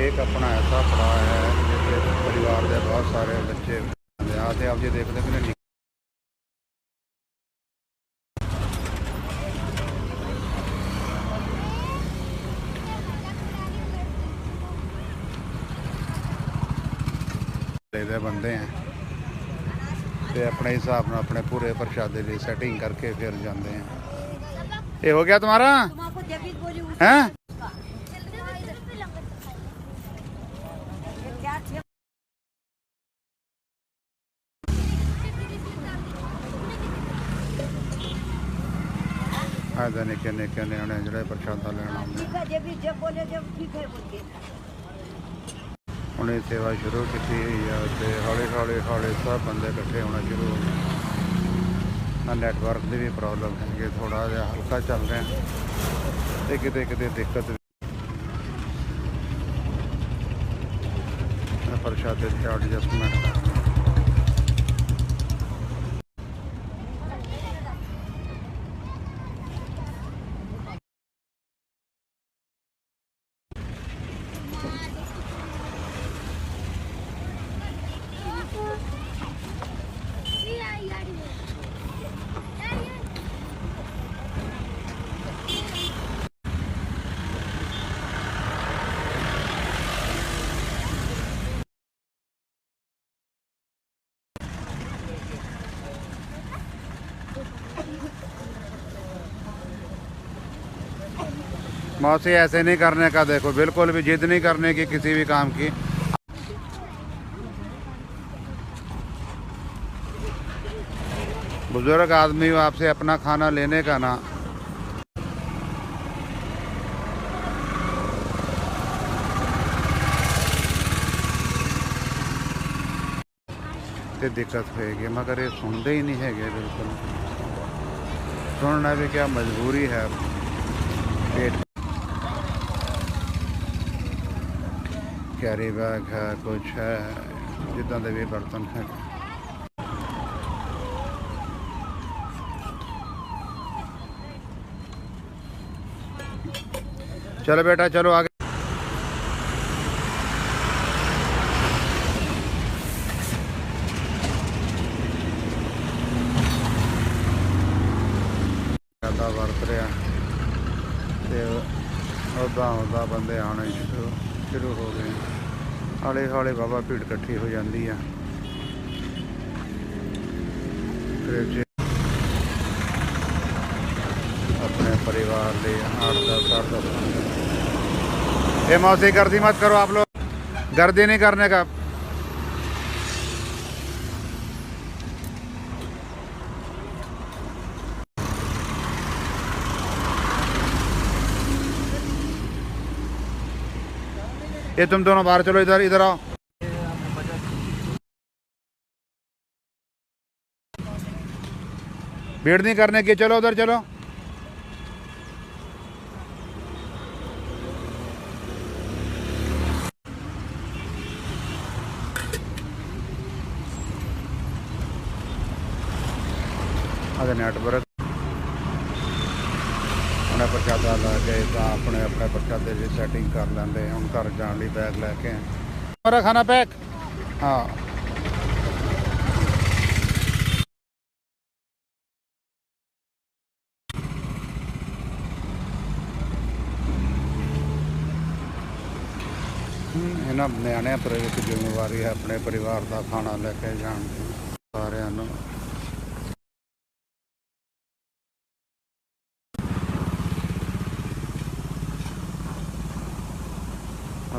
एक अपना ऐसा पड़ा है जिसके परिवार के बहुत सारे बच्चे यहाँ से आप ये देख लें कि ਦੇ ਬੰਦੇ ਆ ਤੇ ਆਪਣੇ ਹਿਸਾਬ ਨਾਲ ਆਪਣੇ ਪੂਰੇ ਪ੍ਰਸ਼ਾਦੇ ਦੀ ਸੈਟਿੰਗ ਕਰਕੇ ਫਿਰ ਜਾਂਦੇ ਆ ਇਹ ਹੋ ਗਿਆ ਤੁਹਾਡਾ तुम आपको जबीत बोली उस ਹੈ ਆਦੇ ਨਿੱਕੇ ਨਿੱਕੇ ਨਿਆਣੇ ਜਿਹੜੇ ਪ੍ਰਸ਼ਾਦਾ ਲੈਣ ਆਉਂਦੇ ठीक है जबीत जब बोले जब ठीक है बोलिए ਹੁਣ ਇਹ ਸੇਵਾ ਸ਼ੁਰੂ ਕੀਤੀ ਹੋਈ ਆ ਤੇ ਹੌਲੀ ਹੌਲੀ ਹੌਲੀ ਸਭ ਬੰਦੇ ਇਕੱਠੇ ਹੋਣਾ ਸ਼ੁਰੂ ਹੋ ਗਏ ਨਾ ਨੈਟਵਰਕ ਦੀ ਵੀ ਪ੍ਰੋਬਲਮ ਹੈ ਕਿ ਥੋੜਾ ਜਿਹਾ ਹਲਕਾ ਚੱਲ ਰਿਹਾ ਤੇ ਕਿਤੇ ਕਿਤੇ ਦਿੱਕਤ ਵੀ ਮੈਂ ਪ੍ਰਸ਼ਾਦੇ ਦੀ ਐਡਜਸਟਮੈਂਟ मौसी ऐसे नहीं करने का देखो बिल्कुल भी जिद नहीं करने की किसी भी काम की बुजुर्ग आदमी हो आपसे अपना खाना लेने का ना ਤੇ ਦਿੱਕਤ ਹੋਏਗੀ ਮਗਰ ਇਹ ਸੁਣਦੇ ਹੀ ਨਹੀਂ ਹੈਗੇ ਬਿਲਕੁਲ ਸੁਣਨਾ ਵੀ ਕਿਆ ਮਜਬੂਰੀ ਹੈ ਕੈਰੀ ਬੈਗ ਹੈ ਕੁਝ ਹੈ ਜਿੱਦਾਂ ਦੇ ਵੀ ਬਰਤਨ ਹੈ। ਚਲੋ ਬੇਟਾ ਚਲੋ ਆਗੇ ਉਦਾਂ ਉਦਾਂ ਬੰਦੇ ਆਉਣੇ ਸ਼ੁਰੂ ਸ਼ੁਰੂ ਹੋ ਗਏ ਹੌਲੀ ਹੌਲੀ ਬਾਬਾ ਭੀੜ ਇਕੱਠੀ ਹੋ ਜਾਂਦੀ ਆ ਫਿਰ ਜੇ अपने परिवार ले आठ दस आठ दस ये मौसी गर्दी मत करो आप लोग गर्दी नहीं करने का ये तुम दोनों बाहर चलो इधर इधर आओ। भीड़ नहीं करने की, चलो उधर, चलो। अगर नेटवर्क ਪ੍ਰਸ਼ਾਦਾ ਲਾ ਕੇ ਤਾਂ ਆਪਣੇ ਆਪਣੇ ਪ੍ਰਸ਼ਾਦੇ ਦੀ ਸੈਟਿੰਗ ਕਰ ਲੈਂਦੇ ਹੁਣ ਘਰ ਜਾਣ ਲਈ ਬੈਗ ਲੈ ਕੇ ਮੇਰਾ ਖਾਣਾ ਪੈਕ ਹਾਂ। ਇਹਨਾਂ ਨਿਆਣਿਆਂ ਪਰ ਇੱਕ ਜ਼ਿੰਮੇਵਾਰੀ ਹੈ ਆਪਣੇ ਪਰਿਵਾਰ ਦਾ ਖਾਣਾ ਲੈ ਕੇ ਜਾਣ ਦੀ ਸਾਰਿਆਂ ਨੂੰ।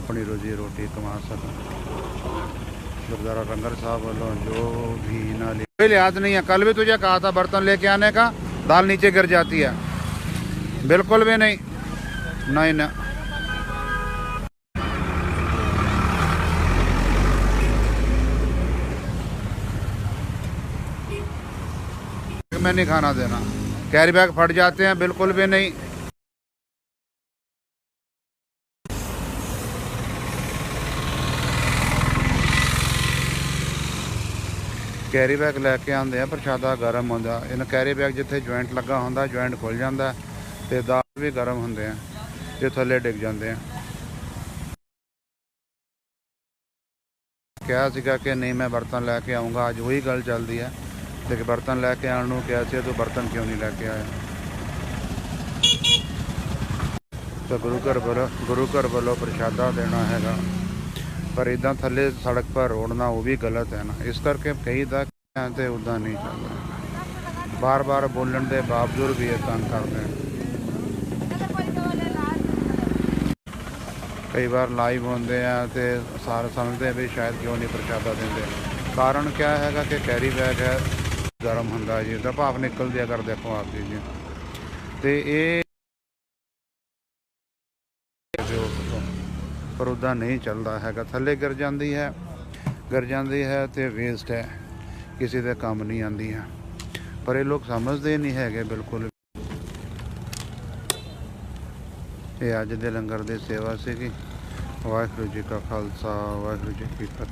अपनी रोजी रोटी कमा सकन गुरुद्वारा लंगर साहब वालों जो भी ना ले कोई लिहाज नहीं है कल भी तुझे कहा था बर्तन लेके आने का दाल नीचे गिर जाती है बिल्कुल भी नहीं नहीं ना मैं नहीं खाना देना कैरी बैग फट जाते हैं बिल्कुल भी नहीं ਕੈਰੀ ਬੈਗ ਲੈ ਕੇ ਆਉਂਦੇ ਆ, ਪ੍ਰਸ਼ਾਦਾ ਗਰਮ ਹੁੰਦਾ। ਇਹਨਾਂ ਕੈਰੀ ਬੈਗ ਜਿੱਥੇ ਜੁਆਇੰਟ ਲੱਗਾ ਹੁੰਦਾ ਜੁਆਇੰਟ ਖੁੱਲ ਜਾਂਦਾ ਤੇ ਦਾਲ ਵੀ ਗਰਮ ਹੁੰਦੇ ਆ ਤੇ ਥੱਲੇ ਡਿੱਗ ਜਾਂਦੇ ਆ। ਕਿਹਾ ਸੀਗਾ ਕਿ ਨਹੀਂ, ਮੈਂ ਬਰਤਨ ਲੈ ਕੇ ਆਉਂਗਾ ਅੱਜ ਉਹੀ ਗੱਲ ਚੱਲਦੀ ਹੈ ਲੇਕਿਨ ਬਰਤਨ ਲੈ ਕੇ ਆਉਣ ਨੂੰ ਕਿਹਾ ਸੀ, ਤੂੰ ਬਰਤਨ ਕਿਉਂ ਨਹੀਂ ਲੈ ਕੇ ਆਇਆ? ਤਾਂ ਗੁਰੂ ਘਰ ਵੱਲੋਂ, ਗੁਰੂ ਘਰ ਵੱਲੋਂ ਪ੍ਰਸ਼ਾਦਾ ਦੇਣਾ ਹੈਗਾ। ਪਰ ਇਦਾਂ ਥੱਲੇ ਸੜਕ ਪਰ ਰੋੜਨਾ ਉਹ ਵੀ ਗਲਤ ਹੈ ਨਾ। ਇਸ ਕਰਕੇ ਕਹੀਦਾ ਕਿ ਤੇ ਉਦਾਂ ਨਹੀਂ ਚੱਲਦਾ। ਬਾਰ-ਬਾਰ ਬੋਲਣ ਦੇ ਬਾਵਜੂਦ ਵੀ ਇਹ ਤੰਗ ਕਰਦੇ ਨੇ। ਕਈ ਵਾਰ ਲਾਈਵ ਹੁੰਦੇ ਆ ਤੇ ਸਾਰੇ ਸਮਝਦੇ ਵੀ ਸ਼ਾਇਦ ਕਿਉਂ ਨਹੀਂ ਪ੍ਰਸ਼ਾਦਾ ਦਿੰਦੇ। ਕਾਰਨ ਕਿਆ ਹੈਗਾ ਕਿ ਕੈਰੀ ਬੈਗ ਹੈ, ਗਰਮ ਹੁੰਦਾ ਜੀ, ਉਹਦਾ ਭਾਫ ਨਿਕਲਦੀ ਅਗਰ ਦੇਖੋ ਆਪ ਜੀ ਜੀ। ਤੇ ਇਹ ਜੋ ਪਰ ਉਦਾਂ ਨਹੀਂ ਚੱਲਦਾ ਹੈਗਾ। ਥੱਲੇ ਗਿਰ ਜਾਂਦੀ ਹੈ, ਗਿਰ ਜਾਂਦੀ ਹੈ ਤੇ ਵੇਸਟ ਹੈ। ਕਿਸੇ ਦੇ ਕੰਮ ਨਹੀਂ ਆਉਂਦੀ ਹੈ ਪਰ ਇਹ ਲੋਕ ਸਮਝਦੇ ਨਹੀਂ ਹੈਗੇ ਬਿਲਕੁਲ ਇਹ ਅੱਜ ਦੇ ਲੰਗਰ ਦੀ ਸੇਵਾ ਸੀਗੀ। ਵਾਹਿਗੁਰੂ ਜੀ ਕਾ ਖਾਲਸਾ, ਵਾਹਿਗੁਰੂ ਜੀ ਕੀ ਫਤਿਹ।